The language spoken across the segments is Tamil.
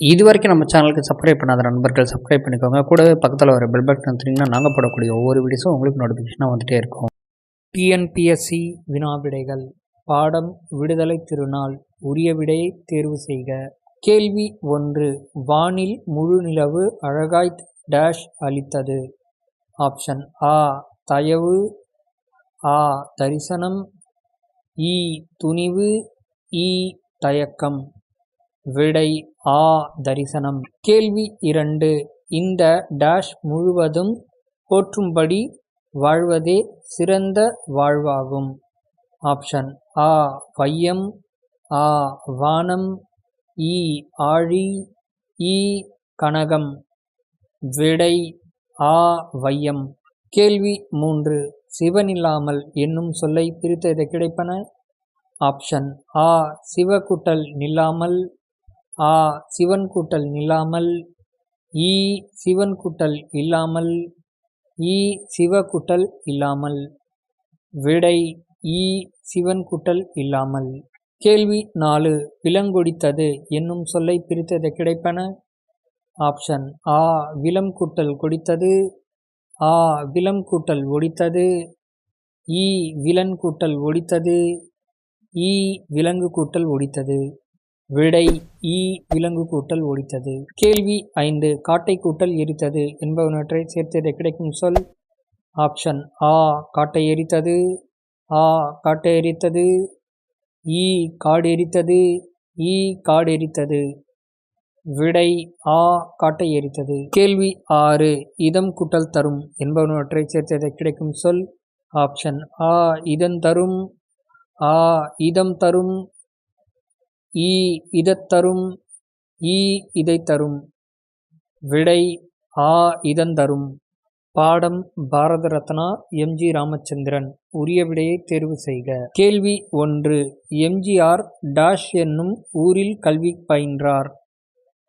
இது வரைக்கும் நம்ம சேனலுக்கு சப்ஸ்கிரைப் பண்ணாத நண்பர்கள் சப்ஸ்கிரைப் பண்ணிக்கோங்க. கூடவே பக்கத்தில் வர பெல் பட்டன் வந்தீங்கன்னா நாங்கள் போடக்கூடிய ஒவ்வொரு வீடியோஸும் உங்களுக்கு நோட்டிஃபிகேஷனாக வந்துகிட்டே இருக்கும். டிஎன்பிஎஸ்சி வினாவிடைகள். பாடம் விடுதலை திருநாள். உரிய விடையை தேர்வு செய்க. கேள்வி ஒன்று. வானில் முழு நிலவு அழகாய் டேஷ் அளித்தது. ஆப்ஷன் ஆ தயவு. ஆ தரிசனம். இ துணிவு. இ தயக்கம். விடை ஆ தரிசனம். கேள்வி இரண்டு. இந்த டேஷ் முழுவதும் போற்றும்படி வாழ்வதே சிறந்த வாழ்வாகும். ஆப்ஷன் ஆ. வையம் ஆ. வானம். இ. ஆழி. இ. கனகம். விடை ஆ. வையம். கேள்வி மூன்று. சிவனில்லாமல் என்னும் சொல்லை பிரித்தது கிடைப்பன? ஆப்ஷன் ஆ. சிவகுட்டல் நில்லாமல் ஆ சிவன் கூட்டல் நில்லாமல் ஈ சிவன் கூட்டல் இல்லாமல் ஈ சிவ கூட்டல் இல்லாமல் விடை ஈ சிவன் கூட்டல் இல்லாமல். கேள்வி நாலு விலங்கொடித்தது என்னும் சொல்லை பிரித்தது கிடைப்பன? ஆப்ஷன் ஆ விலம் கூட்டல் கொடித்தது ஆ விலம் கூட்டல் ஒடித்தது ஈ விலன் கூட்டல் ஒடித்தது ஈ விலங்கு கூட்டல் ஒடித்தது. விடை ஈ விலங்கு கூட்டல் ஒடித்தது கேள்வி ஐந்து காட்டை கூட்டல் எரித்தது என்பவனவற்றை சேர்த்ததை கிடைக்கும் சொல். ஆப்ஷன் ஆ காட்டை எரித்தது. ஆ காட்டை எரித்தது. ஈ காடு எரித்தது. ஈ காடு எரித்தது. விடை ஆ காட்டை எரித்தது. கேள்வி ஆறு இதம் கூட்டல் தரும் என்பவனவற்றை சேர்த்ததை கிடைக்கும் சொல். ஆப்ஷன் ஆ இதன் தரும். ஆ இதம் தரும். ஈ இதத்தரும் ஈ இதை தரும் விடை ஆ இதந்தரும் பாடம் பாரத ரத்னா எம்ஜி ராமச்சந்திரன். உரிய விடையை தேர்வு செய்க. கேள்வி ஒன்று. எம்ஜிஆர் டாஷ் என்னும் ஊரில் கல்வி பயின்றார்.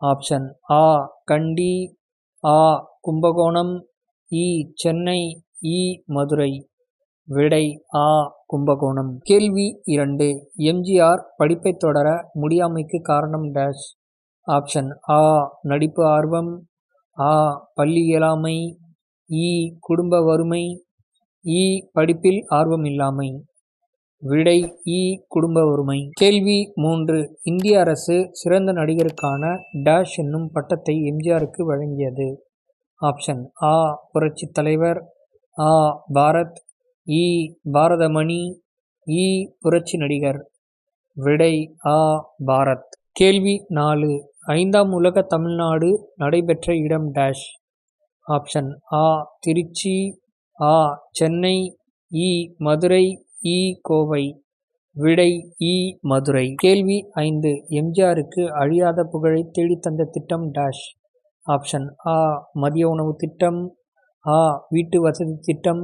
ஆப்ஷன் ஆ. கண்டி. ஆ. கும்பகோணம். இ. சென்னை. இ. மதுரை. விடை ஆ. கும்பகோணம். கேள்வி இரண்டு. எம்ஜிஆர் படிப்பை தொடர முடியாமைக்கு காரணம் டேஷ். ஆப்ஷன் ஆ. நடிப்பு ஆர்வம். ஆ. பள்ளி இயலாமை. இ. குடும்ப வறுமை. இ. படிப்பில் ஆர்வம் இல்லாமை. விடை இ. குடும்ப வறுமை. கேள்வி மூன்று. இந்திய அரசு சிறந்த நடிகருக்கான டேஷ் என்னும் பட்டத்தை எம்ஜிஆருக்கு வழங்கியது. ஆப்ஷன் ஆ. புரட்சி தலைவர். ஆ. பாரத். இ பாரதமணி இ புரட்சி நடிகர் விடை ஆ பாரத். கேள்வி நாலு. ஐந்தாம் உலக தமிழ்நாடு நடைபெற்ற இடம் டேஷ். ஆப்ஷன் ஆ திருச்சி. ஆ சென்னை. இ மதுரை. இ கோவை. விடை இ மதுரை. கேள்வி ஐந்து. எம்ஜிஆருக்கு அழியாத புகழை தேடித்தந்த திட்டம் டேஷ். ஆப்ஷன் ஆ மதிய உணவு திட்டம். ஆ வீட்டு வசதி திட்டம்.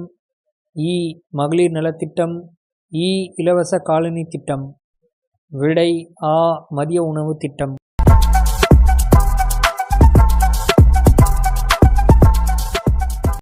இ மகளிர் நலத்திட்டம் இ இலவச காலனி திட்டம் விடை ஆ மதிய உணவு திட்டம்.